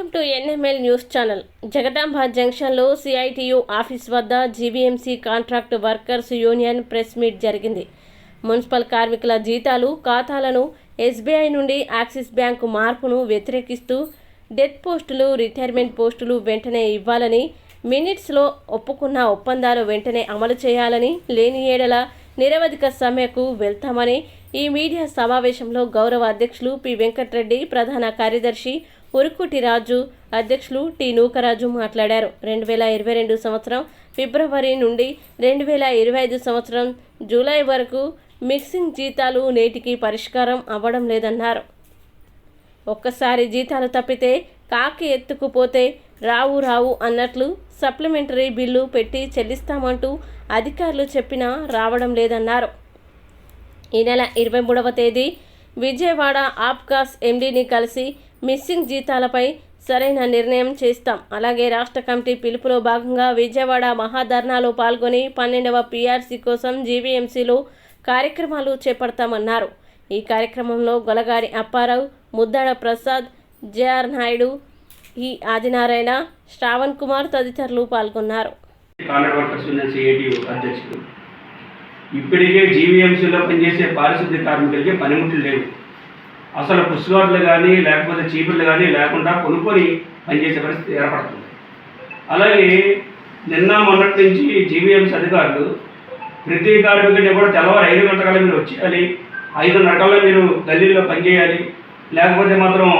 Welcome to NML news channel. Jagadamba జంక్షన్లో CITU office వద్ద GVMC contract workers union press meet జరిగింది. Municipal కార్మికుల జీతాలు ఖాతాలను ఎస్బీఐ నుండి యాక్సిస్ బ్యాంకు మార్పును వ్యతిరేకిస్తూ డెత్ పోస్టులు రిటైర్మెంట్ పోస్టులు వెంటనే ఇవ్వాలని మినిట్స్లో ఒప్పుకున్న ఒప్పందాలు వెంటనే అమలు చేయాలని లేని ఏడల నిరవధిక సమ్మెకు వెళ్తామని ఈ మీడియా సమావేశంలో గౌరవ అధ్యక్షులు పి వెంకట్రెడ్డి ప్రధాన కార్యదర్శి ఉరుకుటి రాజు అధ్యక్షులు టి నూకరాజు మాట్లాడారు. రెండు వేల ఇరవై రెండు సంవత్సరం ఫిబ్రవరి నుండి రెండు వేల ఇరవై ఐదు సంవత్సరం జూలై వరకు మిక్సింగ్ జీతాలు నేటికి పరిష్కారం అవ్వడం లేదన్నారు. ఒక్కసారి జీతాలు తప్పితే కాకి ఎత్తుకుపోతే రావు రావు అన్నట్లు సప్లిమెంటరీ బిల్లు పెట్టి చెల్లిస్తామంటూ అధికారులు చెప్పినా రావడం లేదన్నారు. ఈ నెల ఇరవై మూడవ తేదీ విజయవాడ ఆప్కాస్ ఎండీని కలిసి మిస్సింగ్ జీతాలపై సరైన నిర్ణయం చేస్తాం. అలాగే రాష్ట్ర కమిటీ పిలుపులో భాగంగా విజయవాడ మహాధర్నాలో పాల్గొని పన్నెండవ పీఆర్సీ కోసం జీవీఎంసీలో కార్యక్రమాలు చేపడతామన్నారు. ఈ కార్యక్రమంలో గొలగారి అప్పారావు ముద్దాడ ప్రసాద్ జేఆర్ నాయుడు ఈ ఆదినారాయణ శ్రావణ్ కుమార్ తదితరులు పాల్గొన్నారు. అధ్యక్షుడు ఇప్పటికే జీవీఎంసీలో పనిచేసే పారిశుద్ధ్య కార్మికులకి పనిముట్లు లేవు. అసలు పుష్గార్లు కానీ లేకపోతే చీపుర్లు కానీ లేకుండా కొనుక్కొని పనిచేసే పరిస్థితి ఏర్పడుతుంది. అలాగే నిన్న మొన్నటి నుంచి జీవీఎంసీ అధికారులు ప్రతి కార్మికుడిని కూడా తెల్లవారు ఐదు గంటల మీరు వచ్చేయాలి ఐదు గంటల మీరు గల్లీలో పనిచేయాలి లేకపోతే మాత్రం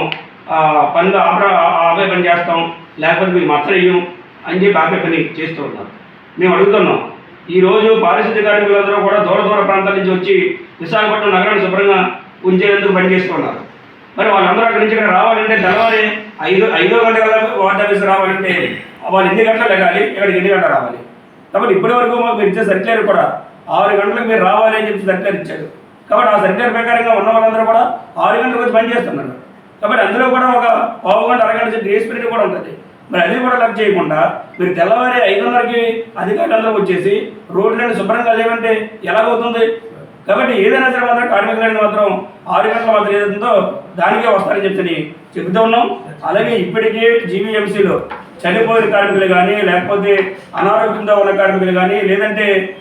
పనులు ఆప ఆపే పని చేస్తాం లేకపోతే మేము మచ్చలేయం అని చెప్పి ఆపే పని చేస్తూ ఉన్నారు. మేము అడుగుతున్నాం. ఈరోజు పారిశుద్ధ్య కార్మికులందరూ కూడా దూర దూర ప్రాంతాల నుంచి వచ్చి విశాఖపట్నం నగరాన్ని శుభ్రంగా ఉంచేందుకు పనిచేస్తున్నారు మరి వాళ్ళందరూ అక్కడి నుంచి ఇక్కడ రావాలంటే తెల్లవారి ఐదు ఐదో గంట కల్లా వార్డ్ ఆఫీస్ రావాలంటే వాళ్ళు ఎన్ని గంటలు ఎగాలి ఇక్కడికి ఎన్ని గంటలు రావాలి? కాబట్టి ఇప్పటి వరకు మాకు ఇచ్చే సర్క్యులర్ కూడా ఆరు గంటలకు మీరు రావాలి అని చెప్పి సర్క్యులర్ ఇచ్చారు. కాబట్టి ఆ సర్క్యులర్ ప్రకారంగా ఉన్న వాళ్ళందరూ కూడా ఆరు గంటలకు వచ్చి పని చేస్తున్నారు. కాబట్టి అందులో కూడా ఒక పావు గంట అరగంట గ్రేస్ పీరియడ్ కూడా ఉంటుంది. మరి అది కూడా లెక్క చేయకుండా మీరు తెల్లవారి ఐదున్నరకి అధికారులందరూ వచ్చేసి రోడ్లను శుభ్రంగా లేవంటే ఎలాగవుతుంది? కాబట్టి ఏదైనా సరే మాత్రం కార్మికులైన మాత్రం ఆరు గంటల మాత్రం ఏదైతుందో దానికే వస్తారని చెప్పి చెబుతూ ఉన్నాం. అలాగే ఇప్పటికే జీవీఎంసీలో చనిపోయిన కార్మికులు కానీ లేకపోతే అనారోగ్యంతో ఉన్న కార్మికులు కానీ లేదంటే